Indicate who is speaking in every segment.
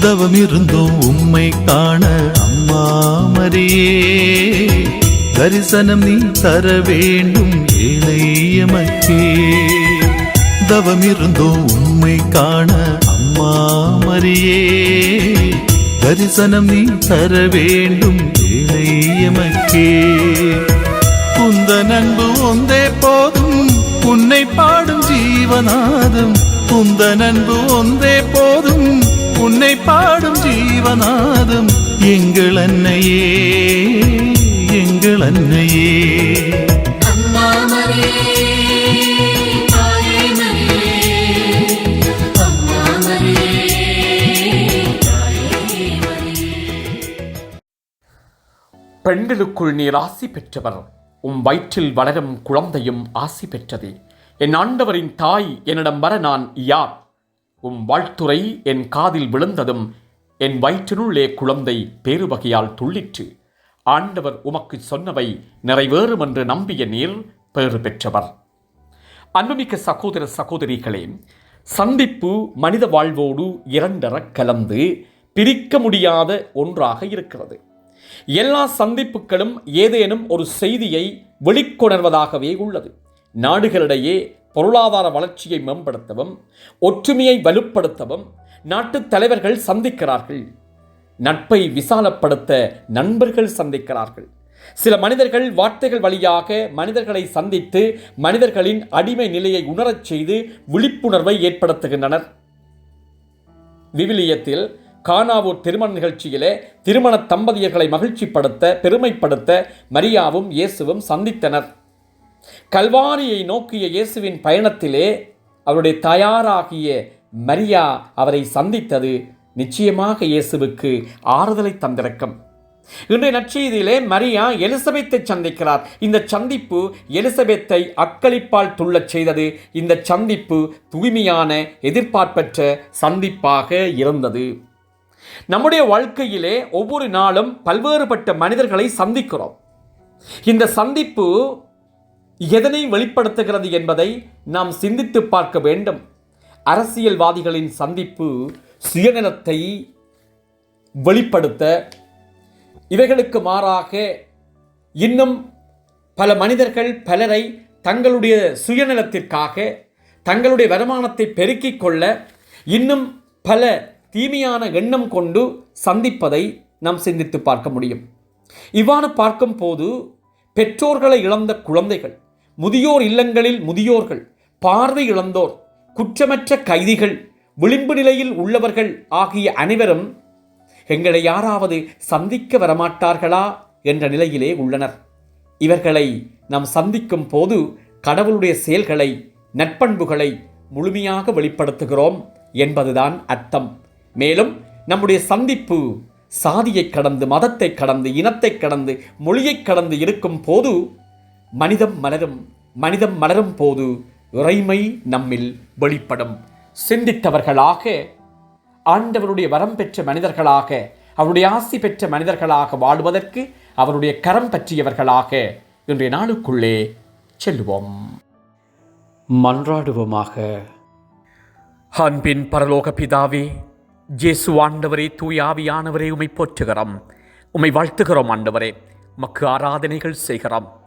Speaker 1: தவம் இருந்தோம் உம்மை காண அம்மா மரியே தரிசனம் நீ தர வேண்டும் ஏழை எமக்கே தவம் இருந்தோம் உம்மை காண அம்மா மரியே தரிசனம் நீ தர வேண்டும் ஏழை எமக்கே உந்த நண்பு ஒந்தே போதும் உன்னை பாடும் ஜீவநாதம். உந்த நண்பு ஒன்றே போதும் உன்னை பாடும் ஜீவநாதம் எங்கள் அன்னையே எங்கள் அன்னையே.
Speaker 2: பெண்களுக்குள் நீர் ஆசி பெற்றவர் உம் வயிற்றில் வளரும் குழந்தையும் ஆசி பெற்றது. என் ஆண்டவரின் தாய் என்னிடம் வர நான் யார்? உம் வாழ்த்துரை என் காதில் விழுந்ததும் என் வயிற்றினுள்ளே குழந்தை பேருவகையால் துள்ளிற்று. ஆண்டவர் உமக்கு சொன்னவை நிறைவேறும் என்று நம்பிய நீர் பேறு பெற்றவர். அன்புமிக்க சகோதர சகோதரிகளே சந்திப்பு மனித வாழ்வோடு இரண்டர கலந்து பிரிக்க முடியாத ஒன்றாக இருக்கிறது. எல்லா சந்திப்புகளும் ஏதேனும் ஒரு செய்தியை வெளிக்கொணர்வதாகவே உள்ளது. நாடுகளிடையே பொருளாதார வளர்ச்சியை மேம்படுத்தவும் ஒற்றுமையை வலுப்படுத்தவும் நாட்டு தலைவர்கள் சந்திக்கிறார்கள். நட்பை விசாலப்படுத்த நண்பர்கள் சந்திக்கிறார்கள். சில மனிதர்கள் வார்த்தைகள் வழியாக மனிதர்களை சந்தித்து மனிதர்களின் அடிமை நிலையை உணரச் செய்து விழிப்புணர்வை ஏற்படுத்துகின்றனர். விவிலியத்தில் கானாவூர் திருமண நிகழ்ச்சியிலே திருமண தம்பதியர்களை மகிழ்ச்சிப்படுத்த பெருமைப்படுத்த மரியாவும் இயேசுவும் சந்தித்தனர். கல்வாரியை நோக்கிய இயேசுவின் பயணத்திலே அவருடைய தயாராகிய மரியா அவரை சந்தித்தது நிச்சயமாக இயேசுவுக்கு ஆறுதலை தந்திருக்கும். இன்றைய நற்செய்தியிலே மரியா எலிசபெத்தை சந்திக்கிறார். இந்த சந்திப்பு எலிசபெத்தை அக்களிப்பால் துள்ளச் செய்தது. இந்த சந்திப்பு தூய்மையான எதிர்பார்ப்பற்ற சந்திப்பாக இருந்தது. நம்முடைய வாழ்க்கையிலே ஒவ்வொரு நாளும் பல்வேறுபட்ட மனிதர்களை சந்திக்கிறோம். இந்த சந்திப்பு எதனை வெளிப்படுத்துகிறது என்பதை நாம் சிந்தித்து பார்க்க வேண்டும். அரசியல்வாதிகளின் சந்திப்பு சுயநலத்தை வெளிப்படுத்த இவைகளுக்கு மாறாக இன்னும் பல மனிதர்கள் பலரை தங்களுடைய சுயநலத்திற்காக தங்களுடைய வருமானத்தை பெருக்கிக் கொள்ள இன்னும் பல தீமையான எண்ணம் கொண்டு சந்திப்பதை நாம் சிந்தித்து பார்க்க முடியும். இவ்வாறு பார்க்கும் போது பெற்றோர்களை இழந்த குழந்தைகள் முதியோர் இல்லங்களில் முதியோர்கள் பார்வை இழந்தோர் குற்றமற்ற கைதிகள் விளிம்பு நிலையில் உள்ளவர்கள் ஆகிய அனைவரும் எங்களை யாராவது சந்திக்க வரமாட்டார்களா என்ற நிலையிலே உள்ளனர். இவர்களை நாம் சந்திக்கும் போது கடவுளுடைய செயல்களை நற்பண்புகளை முழுமையாக வெளிப்படுத்துகிறோம் என்பதுதான் அர்த்தம். மேலும் நம்முடைய சந்திப்பு சாதியை கடந்து மதத்தை கடந்து இனத்தை கடந்து மொழியை கடந்து இருக்கும் போது மனிதம் மலரும் மனிதம் மலரும் போது இறைமை நம்மில் வெளிப்படும். சிந்தித்தவர்களாக ஆண்டவருடைய வரம் பெற்ற மனிதர்களாக அவருடைய ஆசி பெற்ற மனிதர்களாக வாழ்வதற்கு அவருடைய கரம் பற்றியவர்களாக இன்றைய நாளுக்குள்ளே செல்லுவோம். மன்றாடுவோமாக. அன்பின் பரலோக பிதாவே ஜேசு ஆண்டவரே தூயாவியானவரே உமை போற்றுகிறோம். உம்மை வாழ்த்துகிறோம் ஆண்டவரே. மக்கு ஆராதனைகள் செய்கிறோம்.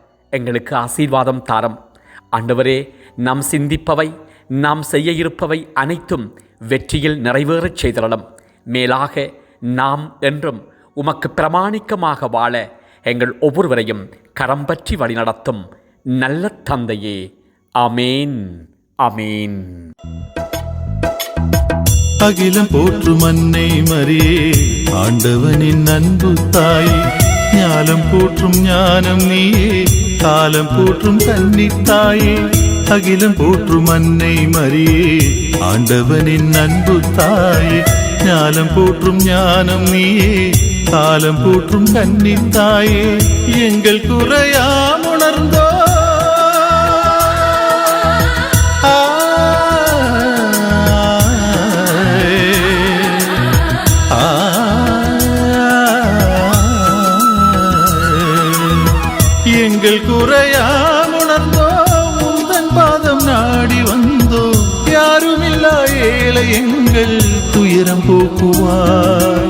Speaker 2: எங்களுக்கு ஆசீர்வாதம் தாரம். ஆண்டவரே நாம் சிந்திப்பவை நாம் செய்ய இருப்பவை அனைத்தும் வெற்றியில் நிறைவேறச் செய்தளம் மேலாக நாம் என்றும் உமக்கு பிரமாணிக்கமாக வாழ எங்கள் ஒவ்வொருவரையும் கரம் பற்றி வழிநடத்தும் நல்ல தந்தையே. அமேன் அமேன்
Speaker 1: அகிலம் போற்று மன்னை மரியே ஆண்டவனின் அன்பு தாய் ஞானம் போற்றும் ஞானம் நீயே. காலம் போற்றும் கன்னித்தாயே அகிலம் போற்றும் அன்னை மரியே. ஆண்டவனின் அன்பு தாயே ஞானம் போற்றும் ஞானம் நீயே. காலம் போற்றும் கன்னித்தாயே எங்கள் குறையா எங்கள் குறையாம் உணர்ந்தோ உந்தன் பாதம் நாடி வந்தோ யாருமில்லா ஏழை எங்கள் துயரம் போக்குவாய்.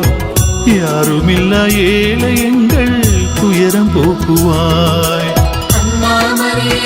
Speaker 1: யாருமில்லா ஏழை எங்கள் துயரம் போக்குவாய்.
Speaker 3: அம்மா மரியே.